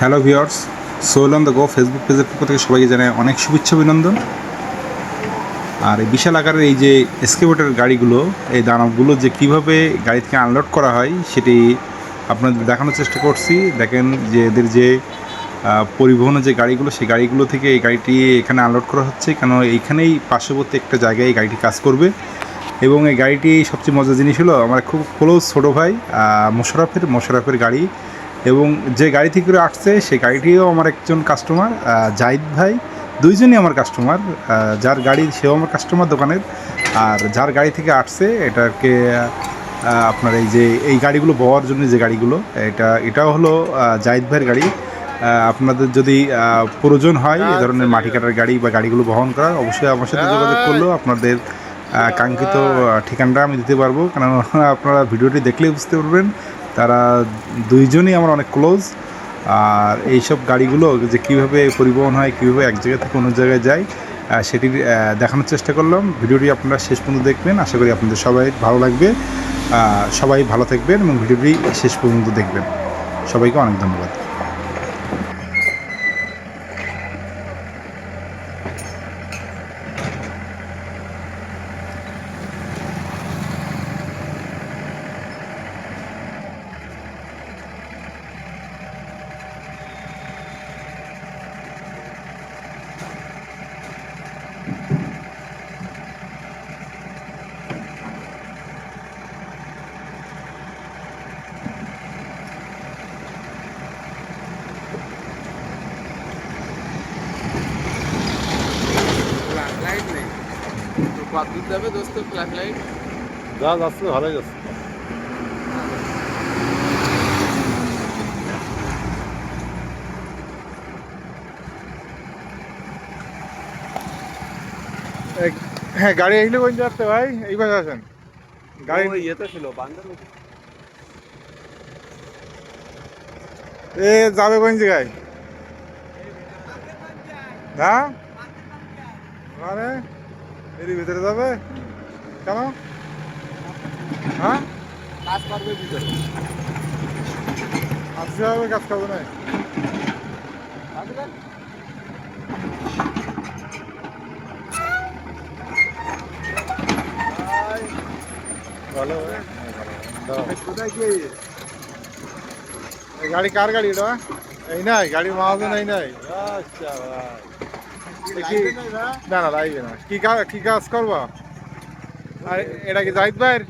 Hello ভিওর্স সোল on the go Facebook পেজের পক্ষ থেকে সবাইকে জানাই অনেক শুভেচ্ছা, অভিনন্দন। আর এই বিশাল আকারের এই যে এসকেভেটর গাড়িগুলো, এই দানবগুলো যে কীভাবে গাড়ি থেকে আনলোড করা হয়, সেটি আপনাদের দেখানোর চেষ্টা করছি। দেখেন যে এদের যে পরিবহনের যে গাড়িগুলো, সেই গাড়িগুলো থেকে এই গাড়িটি এখানে আনলোড করা হচ্ছে। কেন এইখানেই পার্শ্ববর্তী একটা জায়গায় এই গাড়িটি কাজ করবে। এবং এই গাড়িটি সবচেয়ে মজার জিনিস হলো, আমার খুব ক্লোজ ছোটো ভাই মোশারফের মোশারফের গাড়ি। এবং যে গাড়ি থেকে করে আসছে সেই গাড়িটিও আমার একজন কাস্টমার জাহিদ ভাই। দুইজনই আমার কাস্টমার যার গাড়ি সেও আমার কাস্টমার দোকানের। আর যার গাড়ি থেকে আসছে এটাকে আপনার এই যে এই গাড়িগুলো বওয়ার জন্য যে গাড়িগুলো এটা এটাও হলো জাহিদ ভাইয়ের গাড়ি। আপনাদের যদি প্রয়োজন হয় এই ধরনের মাটি কাটার গাড়ি বা গাড়িগুলো বহন করার অবশ্যই আমার সাথে যোগাযোগ করলেও আপনাদের কাঙ্ক্ষিত ঠিকানাটা আমি দিতে পারব। কারণ আপনারা ভিডিওটি দেখলেই বুঝতে পারবেন তারা দুইজনই আমার অনেক ক্লোজ আর এইসব গাড়িগুলো যে কীভাবে পরিবহন হয়, কীভাবে এক জায়গা থেকে অন্য জায়গায় যায় সেটি দেখানোর চেষ্টা করলাম। ভিডিওটি আপনারা শেষ পর্যন্ত দেখবেন। আশা করি আপনাদের সবাই ভালো লাগবে। সবাই ভালো থাকবেন এবং ভিডিওটি শেষ পর্যন্ত দেখবেন। সবাইকে অনেক ধন্যবাদ ফ্ল্যাশ লাইট নেই তো কত দিতে হবে দোস্ত ফ্ল্যাশ লাইট যা যাচ্ছে ভালোই যাচ্ছে। হ্যাঁ গাড়ি আসলে কোন যাচ্ছে ভাই? এই পাশে আছেন গাড়ি ইয়েতে ছিল বান্দার এ যাবে কোন জায়গায়? না মানে এর ভিতরে যাবে কেন হ্যাঁ কাজ করবে ভিতরে আসতে হবে কাজ করব না ভালো হ্যাঁ, ভালো। দাও। কোথায় কি এই গাড়ি কার গাড়ি এটা এই নাই গাড়ির মাহাজন এই নাই আচ্ছা ভাই এ কি না না লাইভে না। কি কাজ কি কাজ করবা? আর এটা কি জাহিদ ভাইয়ের?